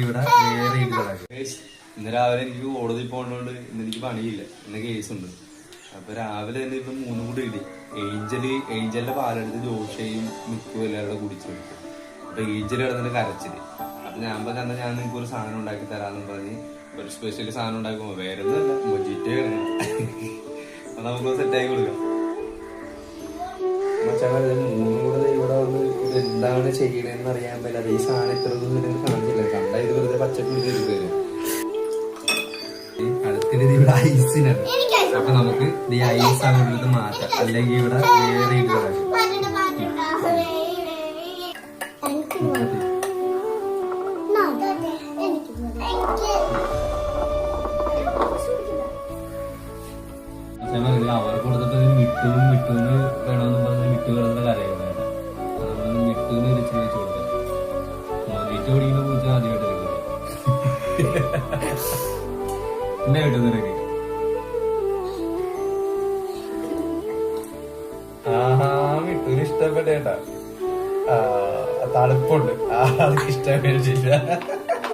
ഇവിടെ വേറെ ഇന്ന് രാവിലെ എനിക്ക് കോടതി പോകേണ്ടതുകൊണ്ട് ഇന്ന് എനിക്ക് പണിയില്ല. ഇന്ന് കേസുണ്ട് അപ്പൊ രാവിലെ തന്നെ ഇപ്പൊ മൂന്നും കൂടി ഇടി. ഏഞ്ചൽ ഏഞ്ചലിന്റെ പാലെടുത്ത് ജോഷയും മിക്കും എല്ലാം കൂടെ കുടിച്ചെടുത്തു അപ്പൊ ഏഞ്ചൽ കിടന്നിട്ട് കരച്ചിൽ. അപ്പൊ ഞാൻ പറഞ്ഞ ഞാൻ നിങ്ങൾക്ക് ഒരു സാധനം ഉണ്ടാക്കി തരാന്ന് പറഞ്ഞ് ഒരു സ്പെഷ്യൽ സാധനം ഉണ്ടാക്കുമ്പോ വേറെ ഒന്നുമല്ല. മൊജിറ്റേ നമുക്ക് സെറ്റ് ആക്കി കൊടുക്കാം. ഇത് എന്താണ് ചെയ്യണേന്ന് അറിയാൻ പറ്റില്ല. ഈ സാധനം ഇത്ര ഒന്നും കാണിച്ചില്ല. കണ്ട ഇത് വെറുതെ ഐസിനാണ്. അപ്പൊ നമുക്ക് ഈ ഐസ് അങ്ങോട്ട് മാറ്റാം. അല്ലെങ്കിൽ ഇവിടെ വേറെ അവർക്ക് കൊടുത്തിട്ട് ഇത് മിട്ടും മിട്ടൂന്ന് മൊബൈറ്റ് ഓടിക്കുന്ന പൂച്ച ആദ്യമായിട്ട് എന്നെ കിട്ടും നിനക്ക് ആഹാ മിട്ടൂന് ഇഷ്ടപ്പെട്ടേട്ടാ തണുപ്പുണ്ട്. ആ അതൊക്കെ ഇഷ്ടപ്പെട്ടില്ല